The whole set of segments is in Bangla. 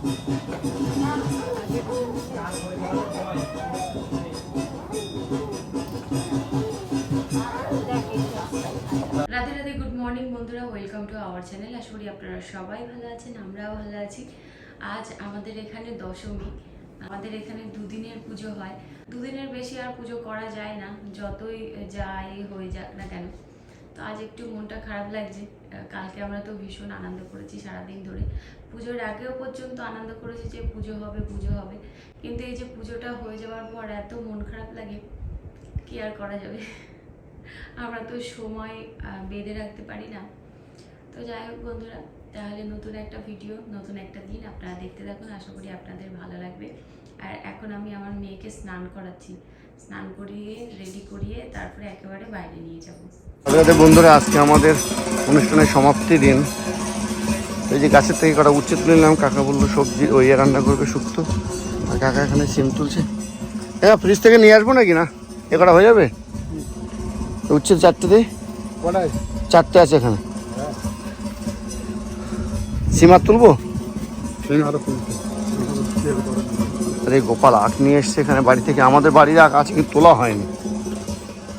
রাধে রাধে গুড মর্নিং বন্ধুরা ওয়েলকাম টু আওয়ার চ্যানেল আশা করি আপনারা সবাই ভালো আছেন, আমরাও ভালো আছি। আজ আমাদের এখানে দশমী, আমাদের এখানে দুদিনের পুজো হয়। দুদিনের বেশি আর পুজো করা যায় না, যতই যাই, হয়ে যাক না কেন। তো আজ একটু মনটা খারাপ লাগছে। কালকে আমরা তো ভীষণ আনন্দ করেছি সারাদিন ধরে। পুজোর আগেও পর্যন্ত আনন্দ করেছি যে পুজো হবে পুজো হবে। কিন্তু এই যে পুজোটা হয়ে যাওয়ার পর এত মন খারাপ লাগে, কি আর করা যাবে? আমরা তো সময় বেঁধে রাখতে পারি না। তো যাই হোক বন্ধুরা, তাহলে নতুন একটা ভিডিও, নতুন একটা দিন আপনারা দেখতে থাকুন। আশা করি আপনাদের ভালো লাগবে। আর এখন আমি আমার মেয়েকে স্নান করাচ্ছি। স্নান করিয়ে রেডি করিয়ে তারপরে একেবারে বাইরে নিয়ে যাব। বন্ধুরা আজকে আমাদের অনুষ্ঠানের সমাপ্তি দিন। এই যে গাছের থেকে কটা উচ্ছে তুলে নিলাম কাকা বলল সবজি ওই রান্না করবে শুক্তো। আর কাকা এখানে সিম তুলছে। হ্যাঁ ফ্রিজ থেকে নিয়ে আসব নাকি না? এ কটা হয়ে যাবে? উচ্ছে চারটে দিই চারটে আছে এখানে। সিমার তুলবো? আরে গোপাল আখ নিয়ে এসছে এখানে বাড়ি থেকে। আমাদের বাড়ির আখ আছে কিন্তু তোলা হয়নি।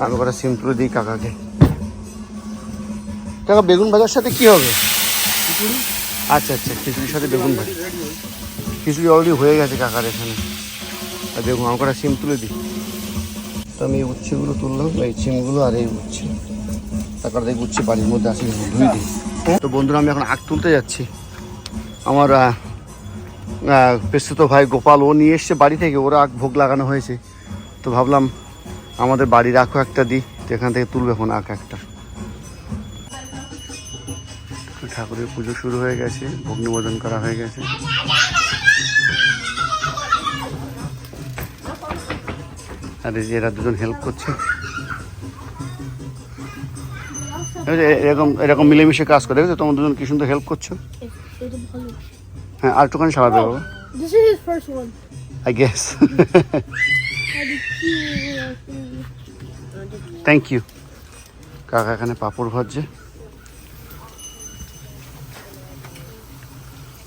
আমি কটা সিম তুলে দিই কাকাকে। কাকা, বেগুন ভাজার সাথে কি হবে? আচ্ছা আচ্ছা খিচুড়ির সাথে বেগুন ভাজা। খিচুড়ি অলরেডি হয়ে গেছে কাকার এখানে। আর বেগুন আমি কটা সিম তুলে দিই। তো আমি এই উচ্ছেগুলো তুললাম এই সিমগুলো আর এই উচ্ছে। তারপর দেখি উচ্ছে বাড়ির মধ্যে আসে ধুই দিই। তো বন্ধুরা, আমি এখন আখ তুলতে যাচ্ছি। আমার পেস্তুত ভাই গোপাল, ও নিয়ে এসছে বাড়ি থেকে, ওরা আখ ভোগ লাগানো হয়েছে। তো ভাবলাম আমাদের বাড়ির আখও একটা দিই, তো এখান থেকে তুলবে এখন আখ একটা। ঠাকুরের পুজো শুরু হয়ে গেছে, ভোগ নিবেদন করা হয়ে গেছে। আর এই যে এরা দুজন হেল্প করছে। এরকম এরকম মিলেমিশে কাজ করে তোমার দুজন কি সুন্দর হেল্প করছ? হ্যাঁ আর একটুখানি সারাবে বাবা This is his first one. I guess How did he thank you কাকা এখানে পাঁপড় ভাজছে।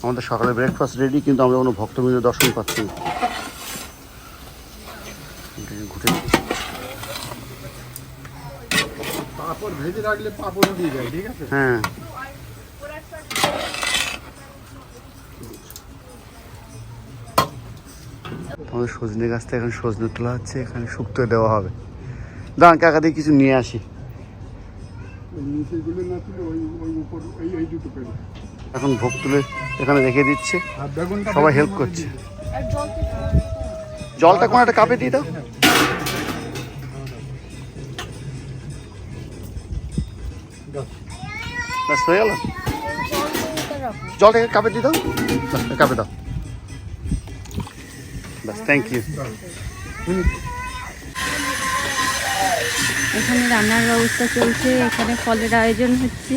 আমাদের সকালে ব্রেকফাস্ট রেডি কিন্তু আমরা কোনো ভক্তবৃন্দ দর্শন পাচ্ছি না। ঘুরে। পাপড় ভেজে রাখলে পাপড়ও দিয়ে যায় ঠিক আছে? হ্যাঁ। আমাদের সজনে গাছটা এখন সজনে তোলা হচ্ছে, এখানে শুক্তো দেওয়া হবে। দাঁড়ান, কাকা দিয়ে কিছু নিয়ে আসি। এখন ভোগ তুলে এখানে রেখে দিচ্ছে। সবাই হেল্প করছে। জলটা কোন একটা কাপে দিয়ে দাও। ব্যাস, হয়ে গেল। জলটা কাপে দিয়ে দাও। কাপে দাও। ব্যাস থ্যাংক ইউ এখানে রান্নার ব্যবস্থা চলছে এখানে ফলের আয়োজন হচ্ছে।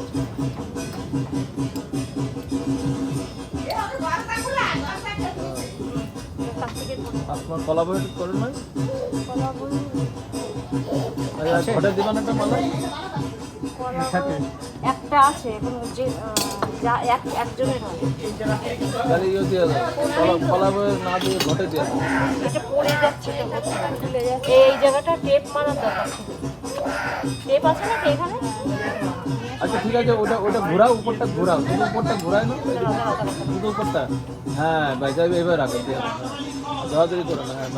আপনার কলা বই করেন না আরে ঘটে দিবেন একটা আছে এখন যে একজনের তাহলে ইয়ে দিয়ে দাও কলা কলা বই না দিয়ে ঘটে দিয়ে দাও। এটা পড়ে যাচ্ছে এই জায়গাটা টেপ দরকার টেপ আছে এখানে? আচ্ছা ঠিক আছে ওটা ওটা ঘোরাও উপরটা ঘোরাও। শুধু উপরটা ঘোরায় না? উপরটা হ্যাঁ ভাই যাবে এবার রাখো। দিয়ে জড়াজড়ি করো না হ্যাঁ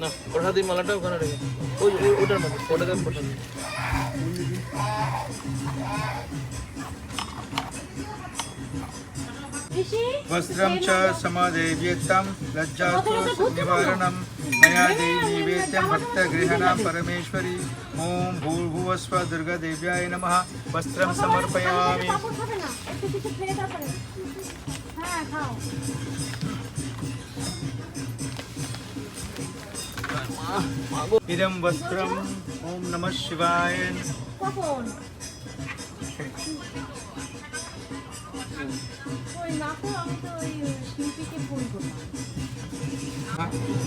না প্রসাদি মালাটা ওখানে রেখে ওই ওই- ওটার মধ্যে ওটাতে वस्त्र च लज्जा निवारण मया देवी नैवेद्यं भक्तगृहणां परमेश्वरी। ओं भूर्भुवस्व दुर्गादेव्याय नम। वस्त्र समर्पया इदं वस्त्रम्। ॐ नमः शिवाय।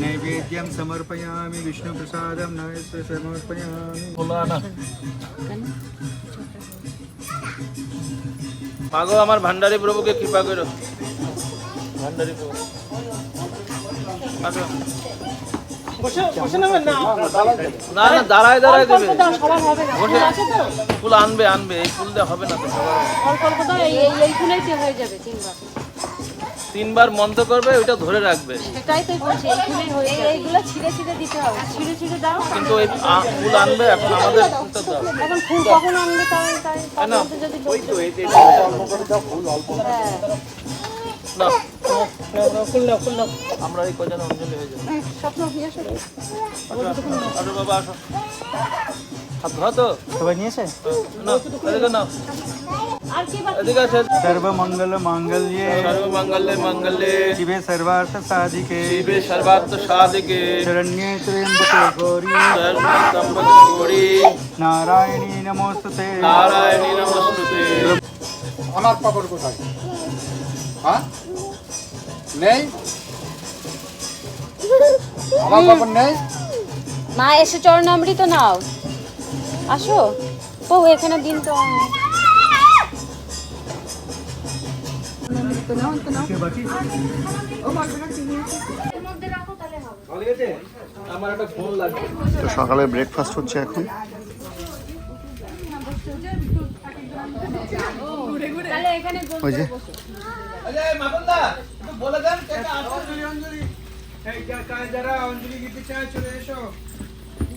नैवेद्यं समर्पयामि विष्णुप्रसादं नैवेद्यं समर्पयामि বলো না মাগো আমার ভান্ডারী প্রভুকে কৃপা করো ভান্ডারী প্রভু আসো। না না দাঁড়ায় দাঁড়ায় দেবে সবার হবে না বসে। আছে তো ফুল আনবে আনবে এই ফুল দিয়ে হবে না তো সবার অল্প অল্প দাও এই এই এই ফুলেই তো হয়ে যাবে তিনবার তিনবার মন্ত্র করবে ওইটা ধরে রাখবে। সেটাই তো বলছি এই হয়ে যাবে। এইগুলো ছিঁড়ে ছিঁড়ে দিতে হবে। ছিঁড়ে ছিঁড়ে দাও। কিন্তু ওই আ- ফুল আনবে এখন আমাদের ফুলটা দাও। এখন ফুল কখন আনবে তাই তাই তার না, মধ্যে যদি ওই তো হ্যাঁ। না। আমরা এই কজন অঞ্জলি হয়ে যাবে। স্বপ্ন নিয়ে আসো আসো বাবা আসো। হাত ধোয়া তো সবাই নিয়েছে না সর্বমঙ্গল মঙ্গল্যে সর্বমঙ্গলে মঙ্গলে শিবে সর্বার্থ সাধিকে শিবে সর্বার্থ সাধিকে শরণ্যে ত্র্যম্বকে গৌরী শরণ্যে গৌরী নারায়ণী নমস্তুতে নারায়ণী নমস্তুতে আমার পাপড় কোথায়? হ্যাঁ? নেই? আমার পাপড় নেই? মা এসে চরণামৃত নাও। আসো। এখানে দিন তো লাগবে তো সকালে ব্রেকফাস্ট হচ্ছে এখন। ওই যে।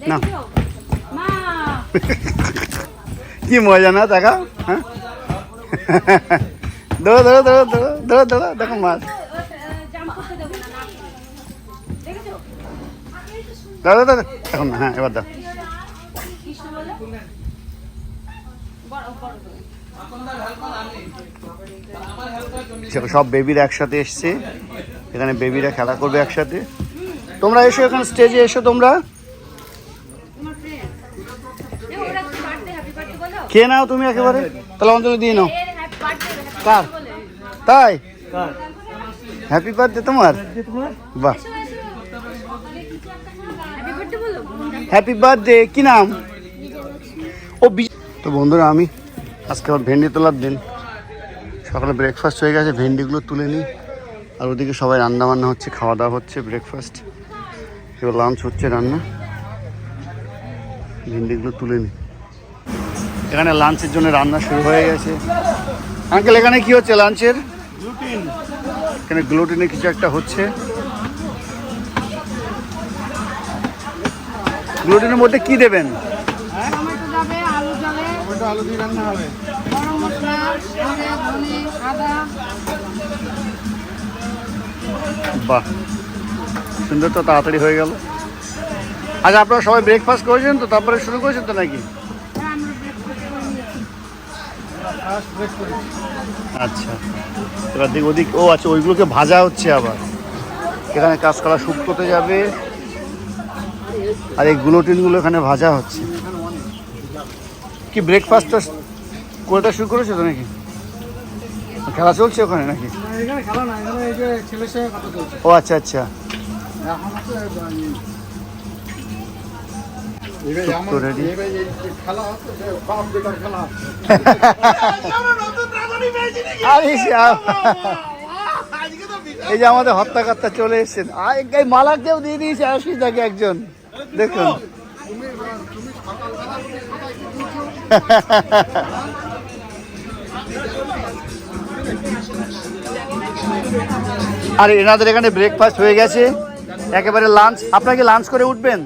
না। কি মজা না দেখা? হ্যাঁ? ধরো ধরো ধরো ধরো ধরো ধরো, দেখো মাছ। দাদা দাদা এখন না হ্যাঁ এবার দাও। সব বেবিরা একসাথে এসছে। এখানে বেবিরা খেলা করবে একসাথে। তোমরা এসো এখানে স্টেজে এসো তোমরা। খেয়ে নাও তুমি একেবারে। তাহলে অঞ্জলি দিয়ে নাও। কার? তাই? হ্যাপি বার্থডে তোমার? বাহ। হ্যাপি বার্থডে বলো। হ্যাপি কি নাম? ও বি- তো বন্ধুরা আমি আজকে আমার ভেন্ডি তোলার দিন। সকালে ব্রেকফাস্ট হয়ে গেছে ভেন্ডিগুলো তুলে নিই। আর ওদিকে সবাই রান্না বান্না হচ্ছে খাওয়া দাওয়া হচ্ছে ব্রেকফাস্ট এবার লাঞ্চ হচ্ছে রান্না। ভেন্ডিগুলো তুলে নিই। এখানে লাঞ্চের জন্য রান্না শুরু হয়ে গেছে। আঙ্কেল এখানে কি হচ্ছে লাঞ্চের? এখানে গ্লুটিনের কিছু একটা হচ্ছে। গ্লুটিনের মধ্যে কি দেবেন? টমেটো যাবে আলু যাবে। ওটা আলু দিয়ে রান্না হবে। গরম মশলা জিরে ধনে আদা। বাহ সুন্দর তো তাড়াতাড়ি হয়ে গেল। আজ আপনারা সবাই ব্রেকফাস্ট করেছেন তো তারপরে শুরু করেছেন তো নাকি? আচ্ছা। এবার দিক ওদিক ও আচ্ছা ওইগুলোকে ভাজা হচ্ছে আবার। এখানে কাঁচকলা শুক্তোতে যাবে। আর এই গুলোটিনগুলো এখানে ভাজা হচ্ছে। কি ব্রেকফাস্টটা কোনটা শুরু করেছ তো নাকি? খেলা চলছে ওখানে নাকি? ও আচ্ছা আচ্ছা। আরে শ্যাম। এই যে আমাদের হত্যাকর্তা চলে এসেছেন এই মালা কেউ দিয়ে দিয়েছে আসি তাকে একজন। দেখুন। আর এনাদের এখানে ব্রেকফাস্ট হয়ে গেছে। একেবারে লাঞ্চ আপনাকে লাঞ্চ করে উঠবেন?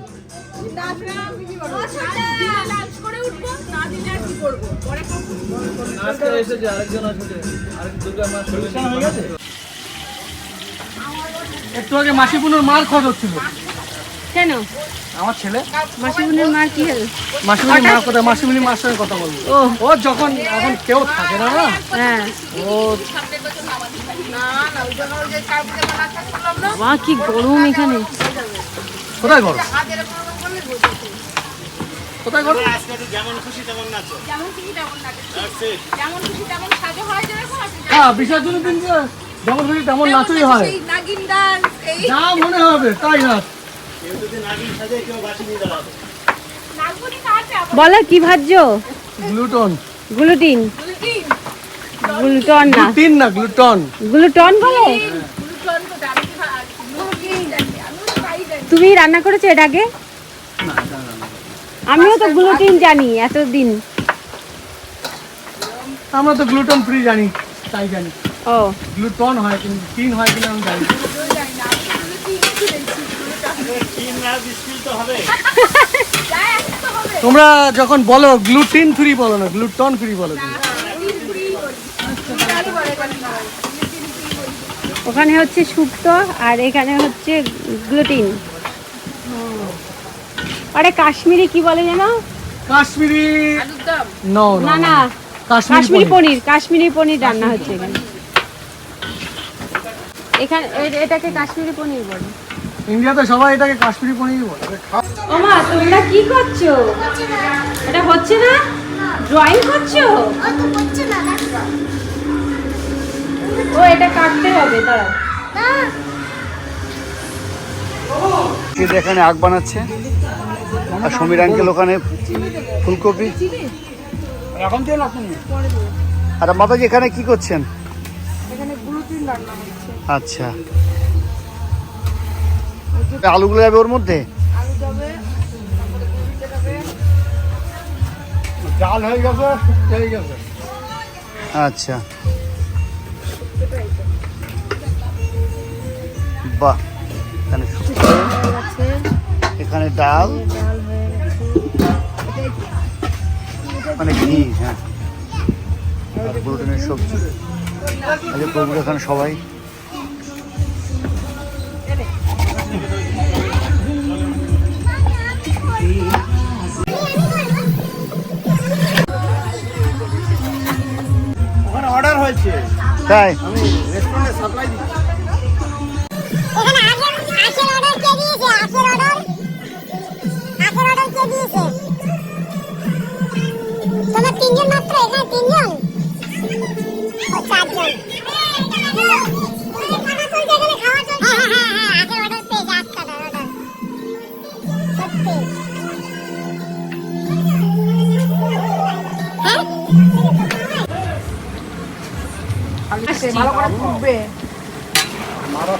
আজকে এসেছে আরেকজন আসবে। আরেক দুর্গা মা সলিউশন হয়ে গেছে। একটু আগে মাসিপুনোর মার খোঁজ হচ্ছিল কেন? আমার ছেলে? মাসিমুনের মার কি হলো? মাসিমণি মা কোথায় মাসিমণি মার সঙ্গে কথা বলব। ও। ও যখন এখন কেউ থাকে না না? হ্যাঁ। ও মা কি গরম এখানে। কোথায় গরম? কোথায় হ্যাঁ বিসর্জনের দিন যেমন খুশি তেমন নাচই হয়। যা মনে হবে তাই নাচ। বলো কি ভাজছো? গ্লুটন গ্লুটিন গ্লুটন না। তিন না গ্লুটন গ্লুটন বলে। তুমি রান্না করেছ এর আগে? আমিও তো গ্লুটিন জানি এতদিন আমরা তো গ্লুটন ফ্রি জানি তাই জানি ও গ্লুটন হয় কিন্তু তিন হয় কিনা আমি জানি না। তোমরা যখন বলো গ্লুটিন ফ্রি বলো না গ্লুটন ফ্রি বলো। ওখানে হচ্ছে শুক্তো আর এখানে হচ্ছে গ্লুটিন আরে কাশ্মীরি কি বলে যেন? কাশ্মীরি নো না না। কাশ্মীরি পনির। কাশ্মীরি পনির রান্না হচ্ছে এখানে। এখানে এটাকে কাশ্মীরি পনির বলে। ইন্ডিয়াতে সবাই এটাকে কাশ্মীরি পনির বলে। ওমা তোমরা কি করছ? এটা হচ্ছে না? ড্রয়িং করছ? ও এটা কাটতে হবে দাঁড়াও। এখানে আগ বানাচ্ছে। আর সমীর আঙ্কেল ওখানে ফুলকপি। আর মাতাজি এখানে কি করছেন? আচ্ছা। আলুগুলো যাবে ওর মধ্যে? জাল হয়ে গেছে হয়ে গেছে। আচ্ছা। বাহ এখানে এখানে ডাল মানে ঘি হ্যাঁ। আর গ্লুটেনের সবজি। আচ্ছা প্রভুর এখানে সবাই। অর্ডার হয়েছে। তাই? আমি রেস্টুরেন্টে সাপ্লাই দিচ্ছি।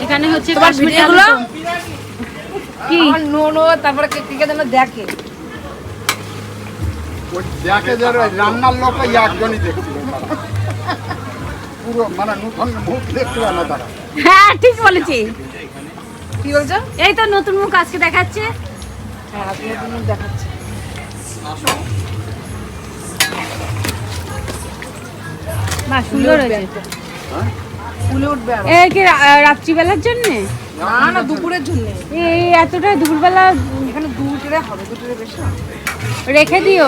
এখানে হচ্ছে কাশ্মীরি আলু। কি? নো নো তারপরে কে কে যেন দেখে। দেখে যে রান্নার লোক ওই একজনই দেখছিল। পুরো মানে নতুন মুখ দেখতে পায় না তারা। হ্যাঁ ঠিক বলেছি। কি বলছো? এই তো নতুন মুখ আজকে দেখাচ্ছে। হ্যাঁ দেখাচ্ছি। সুন্দর হয়েছে এই কি রাত্রিবেলার জন্য? না না দুপুরের জন্য। এই এতটা দুপুরবেলা এখানে দুপুরে হবে দুপুরে বেশি রেখে দিও,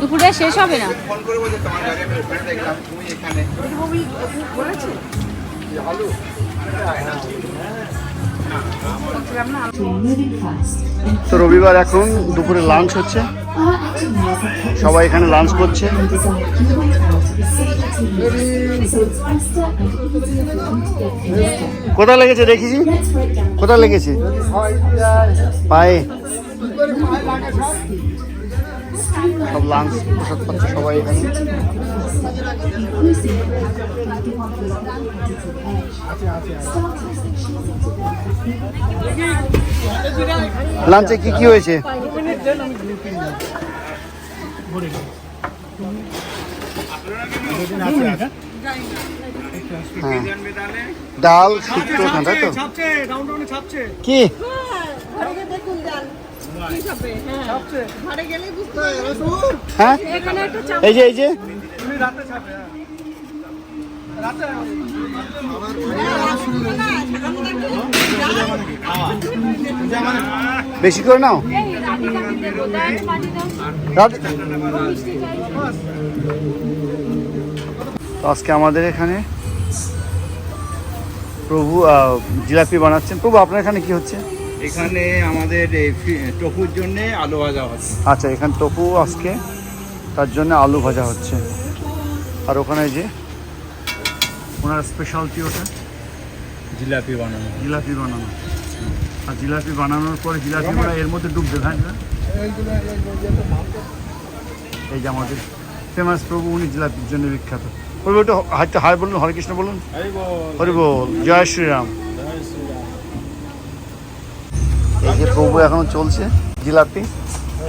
দুপুরে শেষ হবে না। তো রবিবার এখন দুপুরে লাঞ্চ হচ্ছে। সবাই এখানে লাঞ্চ করছে। কোথায় লেগেছে দেখেছি? কোথায় লেগেছে? পায়ে। সব লাঞ্চ প্রসাদ পাচ্ছে সবাই এখানে। লাঞ্চে কি কি হয়েছে? হ্যাঁ। ডাল শুক্তো খান তাই তো কি? হ্যাঁ। এই যে এই যে। তুমি রাতে ছাপে হ্যাঁ। রাতে বেশি করে নাও। তো আজকে আমাদের এখানে প্রভু জিলাপি বানাচ্ছেন। প্রভু আপনার এখানে কি হচ্ছে? এখানে আমাদের ফি- জন্য আলু ভাজা হচ্ছে। আচ্ছা এখানে টপু আজকে তার জন্য আলু ভাজা হচ্ছে। আর ওখানে যে ওনার স্পেশালটি ওটা? জিলাপি বানানো। জিলাপি বানানো। আর জিলাপি বানানোর পরে জিলাপি এর মধ্যে ডুববে হ্যাঁ না? এই যে আমাদের ফেমাস প্রভু উনি জিলাপির জন্য বিখ্যাত। একটু হাই- হাই বলুন হরে কৃষ্ণ বলুন। হরি বল। জয় শ্রীরাম। এই যে প্রভু এখন চলছে জিলাপি।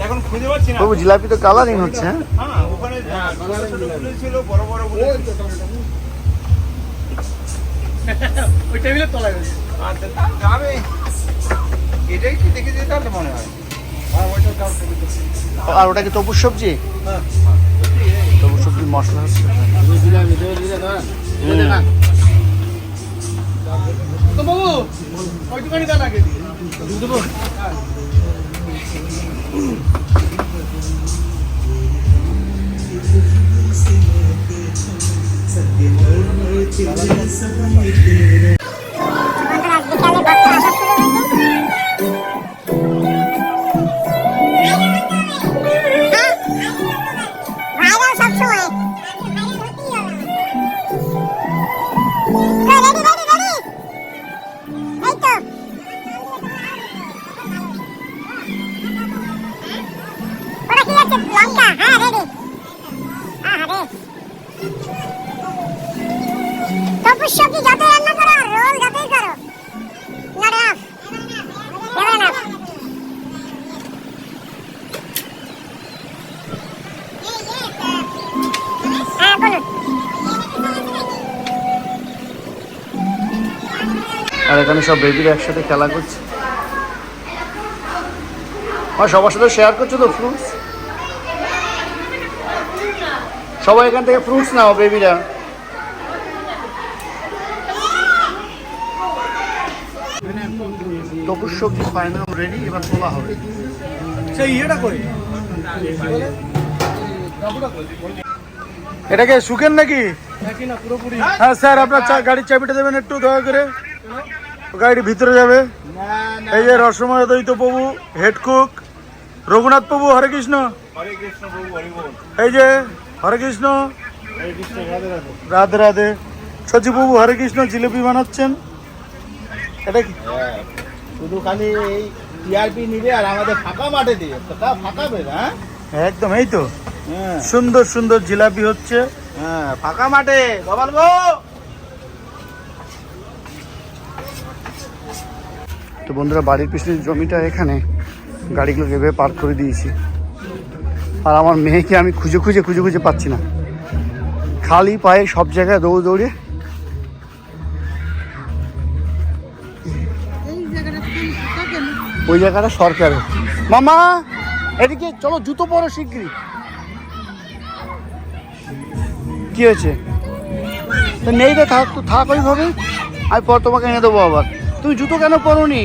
এখন খুঁজে পাচ্ছি না। প্রভু জিলাপি তো কালারিং হচ্ছে হ্যাঁ? হ্যাঁ ওই হয়? আর ওটা কি তপুর সবজি? তপুর সবজির মশলা হচ্ছে। তো বাবু ওইটুখানি দান আগে দেবো বন্ধুরা এখানে সব বেবিরা একসাথে খেলা করছে। আর সবার সাথে শেয়ার করছ তো ফ্রুটস সবাই এখান থেকে ফ্রুটস নাও বেবিরা টপুর সবজি ফাইনাল রেডি এবার তোলা হবে। সেই ইয়েটা কই? এটাকে সুখেন নাকি? হ্যাঁ স্যার আপনার চা- গাড়ির চাবিটা দেবেন একটু দয়া করে। গাড়ি ভিতরে যাবে। এই যে রসময় দ্বৈত প্রভু হেড কুক রঘুনাথ প্রভু হরে কৃষ্ণ। প্রভু এই যে হরে কৃষ্ণ রাধে রাধে। সচিব বাবু হরে কৃষ্ণ জিলিপি বানাচ্ছেন। এটা কি? শুধু খালি এই টিআরপি নিবে আর আমাদের ফাঁকা মাঠে দিয়ে। ফাঁকা বের হ্যাঁ? একদম এই তো। হ্যাঁ। সুন্দর সুন্দর জিলাপি হচ্ছে। হ্যাঁ ফাঁকা মাঠে। বাবাল তো বন্ধুরা বাড়ির পিছনের জমিটা এখানে গাড়িগুলোকে এভাবে পার্ক করে দিয়েছি। আর আমার মেয়েকে আমি খুঁজে খুঁজে খুঁজে খুঁজে পাচ্ছি না। খালি পায়ে সব জায়গায় দৌড়ে দৌড়ে ওই জায়গাটা সরকারের। মামা, এদিকে চলো, জুতো পরো শিগগিরি কি হয়েছে? তো নেই রে থাক, তো থাক ওইভাবে আমি পর তোমাকে এনে দেবো আবার। তুমি জুতো কেন পরোনি?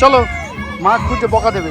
চলো মা খুঁজে বকা দেবে।